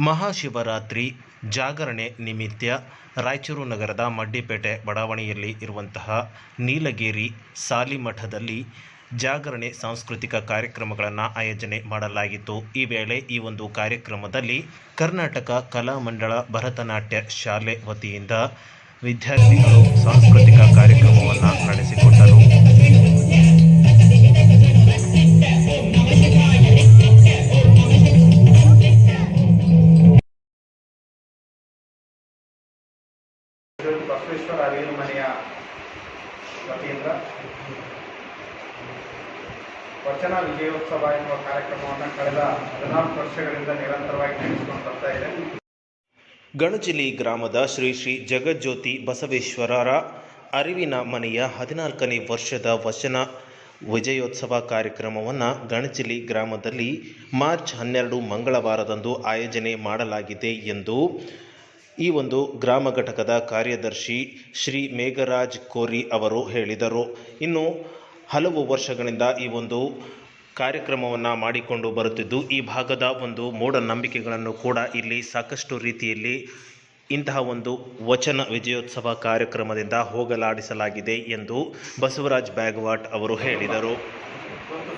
ಮಹಾಶಿವರಾತ್ರಿ ಜಾಗರಣೆ ನಿಮಿತ್ತ ರಾಯಚೂರು ನಗರದ ಮಡ್ಡಿಪೇಟೆ ಬಡಾವಣೆಯಲ್ಲಿ ಇರುವಂತಹ ನೀಲಗಿರಿ ಸಾಲಿಮಠದಲ್ಲಿ ಜಾಗರಣೆ ಸಾಂಸ್ಕೃತಿಕ ಕಾರ್ಯಕ್ರಮಗಳನ್ನು ಆಯೋಜನೆ ಮಾಡಲಾಗಿತ್ತು. ಈ ವೇಳೆ ಈ ಒಂದು ಕಾರ್ಯಕ್ರಮದಲ್ಲಿ ಕರ್ನಾಟಕ ಕಲಾ ಮಂಡಳ ಭರತನಾಟ್ಯ ಶಾಲೆ ವತಿಯಿಂದ ವಿದ್ಯಾರ್ಥಿಗಳು ಸಾಂಸ್ಕೃತಿಕ ಕಾರ್ಯಕ್ರಮವನ್ನು ನಡೆಸಿಕೊಟ್ಟರು. ವಚನ ವಿಜಯೋತ್ಸವ ಎನ್ನುವ ಕಾರ್ಯಕ್ರಮವನ್ನು ಕಳೆದ ಹದಿನಾಲ್ಕು ವರ್ಷಗಳಿಂದ ನಿರಂತರವಾಗಿ ನಡೆಸಿಕೊಂಡು ಬರ್ತಾ ಇದೆ. ಗಣಜಿಲಿ ಗ್ರಾಮದ ಶ್ರೀ ಶ್ರೀ ಜಗಜ್ಯೋತಿ ಬಸವೇಶ್ವರರ ಅರಿವಿನ ಮನೆಯ ಹದಿನಾಲ್ಕನೇ ವರ್ಷದ ವಚನ ವಿಜಯೋತ್ಸವ ಕಾರ್ಯಕ್ರಮವನ್ನು ಗಣಜಿಲಿ ಗ್ರಾಮದಲ್ಲಿ ಮಾರ್ಚ್ ಹನ್ನೆರಡು ಮಂಗಳವಾರದಂದು ಆಯೋಜನೆ ಮಾಡಲಾಗಿದೆ ಎಂದು ಈ ಒಂದು ಗ್ರಾಮ ಘಟಕದ ಕಾರ್ಯದರ್ಶಿ ಶ್ರೀ ಮೇಘರಾಜ್ ಕೋರಿ ಅವರು ಹೇಳಿದರು. ಇನ್ನು ಹಲವು ವರ್ಷಗಳಿಂದ ಈ ಒಂದು ಕಾರ್ಯಕ್ರಮವನ್ನು ಮಾಡಿಕೊಂಡು ಬರುತ್ತಿದ್ದು, ಈ ಭಾಗದ ಒಂದು ಮೂಢನಂಬಿಕೆಗಳನ್ನು ಕೂಡ ಇಲ್ಲಿ ಸಾಕಷ್ಟು ರೀತಿಯಲ್ಲಿ ಇಂತಹ ಒಂದು ವಚನ ವಿಜಯೋತ್ಸವ ಕಾರ್ಯಕ್ರಮದಿಂದ ಹೋಗಲಾಡಿಸಲಾಗಿದೆ ಎಂದು ಬಸವರಾಜ್ ಬ್ಯಾಗವಾಟ್ ಅವರು ಹೇಳಿದರು.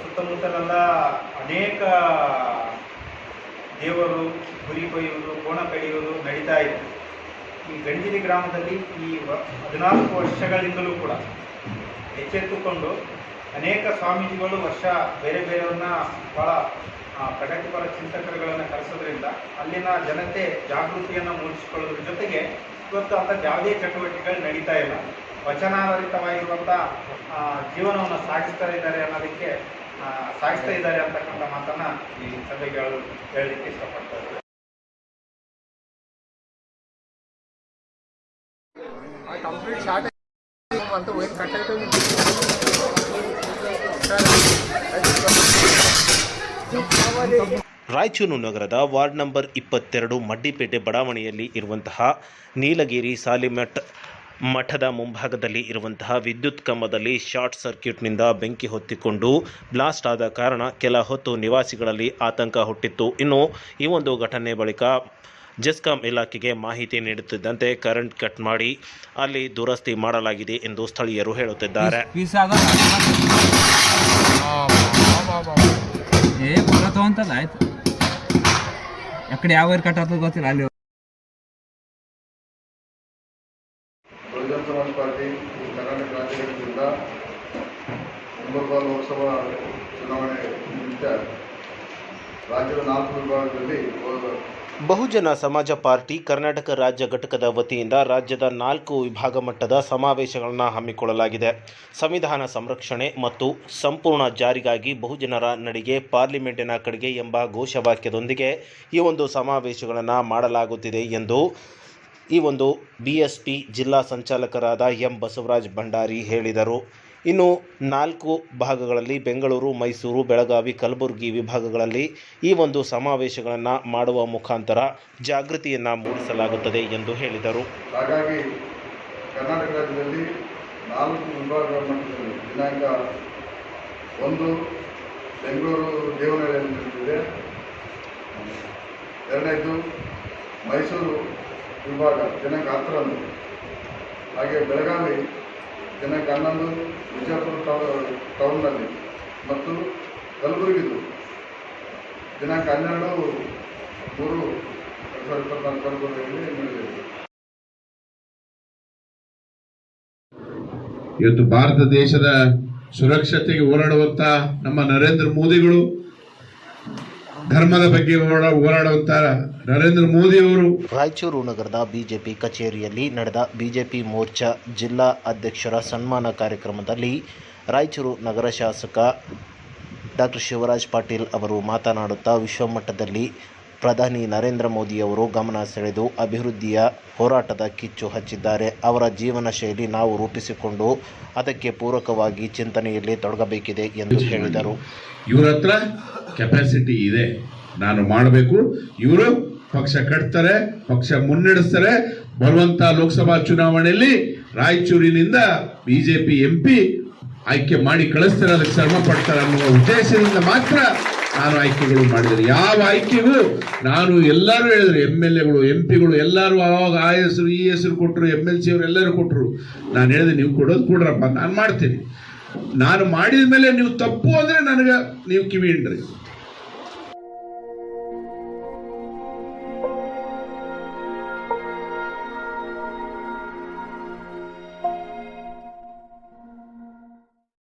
ಸುತ್ತಮುತ್ತಲೆಲ್ಲ ಅನೇಕ ದೇವರು, ಗುರಿ ಕೊಯ್ಯುವುದು, ಕೋಣ ಕಡಿಯುವುದು ನಡೀತಾ ಇದೆ. ಈ ಗಂಜಿಲಿ ಗ್ರಾಮದಲ್ಲಿ ಈ ಹದಿನಾಲ್ಕು ವರ್ಷಗಳಿಂದಲೂ ಕೂಡ ಎಚ್ಚೆತ್ತುಕೊಂಡು ಅನೇಕ ಸ್ವಾಮೀಜಿಗಳು ವರ್ಷ ಬೇರೆ ಬೇರೆಯವ್ರನ್ನ ಬಹಳ ಪ್ರಗತಿಪರ ಚಿಂತಕರುಗಳನ್ನು ಕರೆಸೋದ್ರಿಂದ ಅಲ್ಲಿನ ಜನತೆ ಜಾಗೃತಿಯನ್ನು ಮೂಡಿಸಿಕೊಳ್ಳೋದ್ರ ಜೊತೆಗೆ ಇವತ್ತು ಅಂತ ಯಾವುದೇ ಚಟುವಟಿಕೆಗಳು ನಡೀತಾ ಇಲ್ಲ. ವಚನಾಧಾರಿತವಾಗಿರುವಂಥ ಜೀವನವನ್ನು ಸಾಗಿಸ್ತಾ ಇದ್ದಾರೆ ಅನ್ನೋದಕ್ಕೆ ಸಾಗಿಸ್ತಾ ಇದ್ದಾರೆ ಅಂತಕ್ಕಂಥ ಮಾತನ್ನ ಈ ಸಭೆಗೆ ಹೇಳಲು ಹೇಳಲಿಕ್ಕೆ ಇಷ್ಟಪಡ್ತಾ ಇದ್ದಾರೆ ಕಂಪ್ಲೀಟ್ ಶಾರ್ಟ್ ಅಂತ ಕಟ್ಟಾಯ್ತು ರಾಯಚೂರು ನಗರದ ವಾರ್ಡ್ ನಂಬರ್ ಇಪ್ಪತ್ತೆರಡು ಮಡ್ಡಿಪೇಟೆ ಬಡಾವಣೆಯಲ್ಲಿ ಇರುವಂತಹ ನೀಲಗಿರಿ ಸಾಲಿಮಠ್ ಮಠದ ಮುಂಭಾಗದಲ್ಲಿ ಇರುವಂತಹ ವಿದ್ಯುತ್ ಕಂಬದಲ್ಲಿ ಶಾರ್ಟ್ ಸರ್ಕ್ಯೂಟ್ನಿಂದ ಬೆಂಕಿ ಹೊತ್ತಿಕೊಂಡು ಬ್ಲಾಸ್ಟ್ ಆದ ಕಾರಣ ಕೆಲ ಹೊತ್ತು ನಿವಾಸಿಗಳಲ್ಲಿ ಆತಂಕ ಹುಟ್ಟಿತ್ತು. ಇನ್ನು ಈ ಒಂದು ಘಟನೆ ಬಳಿಕ ಜೆಸ್ಕಾಂ ಇಲಾಖೆಗೆ ಮಾಹಿತಿ ನೀಡುತ್ತಿದ್ದಂತೆ ಕರೆಂಟ್ ಕಟ್ ಮಾಡಿ ಅಲ್ಲಿ ದುರಸ್ತಿ ಮಾಡಲಾಗಿದೆ ಎಂದು ಸ್ಥಳೀಯರು ಹೇಳುತ್ತಿದ್ದಾರೆ. ಏ ಬರತ್ತವ ಅಂತಲ್ಲ ಆಯ್ತು ಎಕಡೆ ಯಾವ ಕಟ್ ಆಗ್ತದೆ ಗೊತ್ತಿಲ್ಲ ಅಲ್ಲಿ ಬಹುಜನ ಸಮಾಜ ಪಾರ್ಟಿ ಈ ಕರ್ನಾಟಕ ರಾಜ್ಯಗಳಿಂದ ಮುಂಬರುವ ಲೋಕಸಭಾ ಚುನಾವಣೆ ನಿಮಿತ್ತ ರಾಜ್ಯದ ನಾಲ್ಕು ವಿಭಾಗದಲ್ಲಿ ಹೋದ ಬಹುಜನ ಸಮಾಜ ಪಾರ್ಟಿ ಕರ್ನಾಟಕ ರಾಜ್ಯ ಘಟಕದ ವತಿಯಿಂದ ರಾಜ್ಯದ ನಾಲ್ಕು ವಿಭಾಗ ಮಟ್ಟದ ಸಮಾವೇಶಗಳನ್ನು ಹಮ್ಮಿಕೊಳ್ಳಲಾಗಿದೆ. ಸಂವಿಧಾನ ಸಂರಕ್ಷಣೆ ಮತ್ತು ಸಂಪೂರ್ಣ ಜಾರಿಗಾಗಿ ಬಹುಜನರ ನಡಿಗೆ ಪಾರ್ಲಿಮೆಂಟಿನ ಕಡೆಗೆ ಎಂಬ ಘೋಷವಾಕ್ಯದೊಂದಿಗೆ ಈ ಒಂದು ಸಮಾವೇಶಗಳನ್ನು ಮಾಡಲಾಗುತ್ತಿದೆ ಎಂದು ಈ ಒಂದು ಬಿ ಜಿಲ್ಲಾ ಸಂಚಾಲಕರಾದ ಎಂ ಬಸವರಾಜ್ ಭಂಡಾರಿ ಹೇಳಿದರು. ಇನ್ನು ನಾಲ್ಕು ಭಾಗಗಳಲ್ಲಿ ಬೆಂಗಳೂರು, ಮೈಸೂರು, ಬೆಳಗಾವಿ, ಕಲಬುರಗಿ ವಿಭಾಗಗಳಲ್ಲಿ ಈ ಒಂದು ಸಮಾವೇಶಗಳನ್ನು ಮಾಡುವ ಮುಖಾಂತರ ಜಾಗೃತಿಯನ್ನು ಮೂಡಿಸಲಾಗುತ್ತದೆ ಎಂದು ಹೇಳಿದರು. ಹಾಗಾಗಿ ಕರ್ನಾಟಕ ರಾಜ್ಯದಲ್ಲಿ ನಾಲ್ಕು ವಿಭಾಗಗಳ ಮಟ್ಟದಲ್ಲಿ ದಿನಾಂಕ ಒಂದು ಬೆಂಗಳೂರು ದೇವನಹಳ್ಳಿಯಲ್ಲಿ ನಡೆದಿದೆ ಎರಡನೇದು ಮೈಸೂರು ವಿಭಾಗ ದಿನಾಂಕ ಹತ್ತರಂದು. ಹಾಗೆ ಬೆಳಗಾವಿ ದಿನಾಂಕ ಹನ್ನೊಂದು ವಿಜಯಪುರ ಟೌನ್ನಲ್ಲಿ ಮತ್ತು ಕಲಬುರಗಿದು. ದಿನಾಂಕ ಹನ್ನೆರಡು ಮೂರು ಎರಡು ಸಾವಿರದ ಇಪ್ಪತ್ನಾಲ್ಕು ಕಲಬುರಗಿಯಲ್ಲಿ ನಡೆದಿದೆ ಇವತ್ತು ಭಾರತ ದೇಶದ ಸುರಕ್ಷತೆಗೆ ಹೋರಾಡುವಂತ ನಮ್ಮ ನರೇಂದ್ರ ಮೋದಿಗಳು ಧರ್ಮದ ಬಗ್ಗೆ ನರೇಂದ್ರ ಮೋದಿ ಅವರು. ರಾಯಚೂರು ನಗರದ ಬಿಜೆಪಿ ಕಚೇರಿಯಲ್ಲಿ ನಡೆದ ಬಿಜೆಪಿ ಮೋರ್ಚಾ ಜಿಲ್ಲಾ ಅಧ್ಯಕ್ಷರ ಸನ್ಮಾನ ಕಾರ್ಯಕ್ರಮದಲ್ಲಿ ರಾಯಚೂರು ನಗರ ಶಾಸಕ ಡಾಕ್ಟರ್ ಶಿವರಾಜ್ ಪಾಟೀಲ್ ಅವರು ಮಾತನಾಡುತ್ತಾ ವಿಶ್ವಮಟ್ಟದಲ್ಲಿ ಪ್ರಧಾನಿ ನರೇಂದ್ರ ಮೋದಿಯವರು ಗಮನ ಸೆಳೆದು ಅಭಿವೃದ್ಧಿಯ ಹೋರಾಟದ ಕಿಚ್ಚು ಹಚ್ಚಿದ್ದಾರೆ. ಅವರ ಜೀವನ ಶೈಲಿ ನಾವು ರೂಪಿಸಿಕೊಂಡು ಅದಕ್ಕೆ ಪೂರಕವಾಗಿ ಚಿಂತನೆಯಲ್ಲಿ ತೊಡಗಬೇಕಿದೆ ಎಂದು ಹೇಳಿದರು. ಇವರ ಹತ್ರ ಕೆಪಾಸಿಟಿ ಇದೆ. ನಾನು ಮಾಡಬೇಕು. ಇವರು ಪಕ್ಷ ಕಟ್ತಾರೆ ಪಕ್ಷ ಮುನ್ನಡೆಸ್ತಾರೆ. ಬರುವಂತ ಲೋಕಸಭಾ ಚುನಾವಣೆಯಲ್ಲಿ ರಾಯಚೂರಿನಿಂದ ಬಿಜೆಪಿ ಎಂಪಿ ಆಯ್ಕೆ ಮಾಡಿ ಕಳಿಸ್ತಾರೆ. ಅದಕ್ಕೆ ಶ್ರಮ ಪಡ್ತಾರೆ ಅನ್ನುವ ಉದ್ದೇಶದಿಂದ ಮಾತ್ರ ನಾನು ಆಯ್ಕೆಗಳು ಮಾಡಿದ್ದೇನೆ ಯಾವ ಆಯ್ಕೆಗೂ ನಾನು ಎಲ್ಲರೂ ಹೇಳಿದ್ರು, ಎಂ ಎಲ್ ಎಗಳು, ಎಂ ಪಿಗಳು, ಎಲ್ಲರೂ ಆವಾಗ ಆ ಹೆಸರು, ಈ ಹೆಸರು ಕೊಟ್ಟರು ಎಂ ಎಲ್ ಸಿ ಅವರು ಎಲ್ಲರೂ ಕೊಟ್ಟರು ನಾನು ಹೇಳಿದೆ, ನೀವು ಕೊಡೋದು ಕೊಡ್ರಪ್ಪ, ನಾನು ಮಾಡ್ತೀನಿ. ನಾನು ಮಾಡಿದ ಮೇಲೆ ನೀವು ತಪ್ಪು ಅಂದರೆ ನನಗೆ ನೀವು ಕಿವಿ ಹಿಂಡ್ರಿ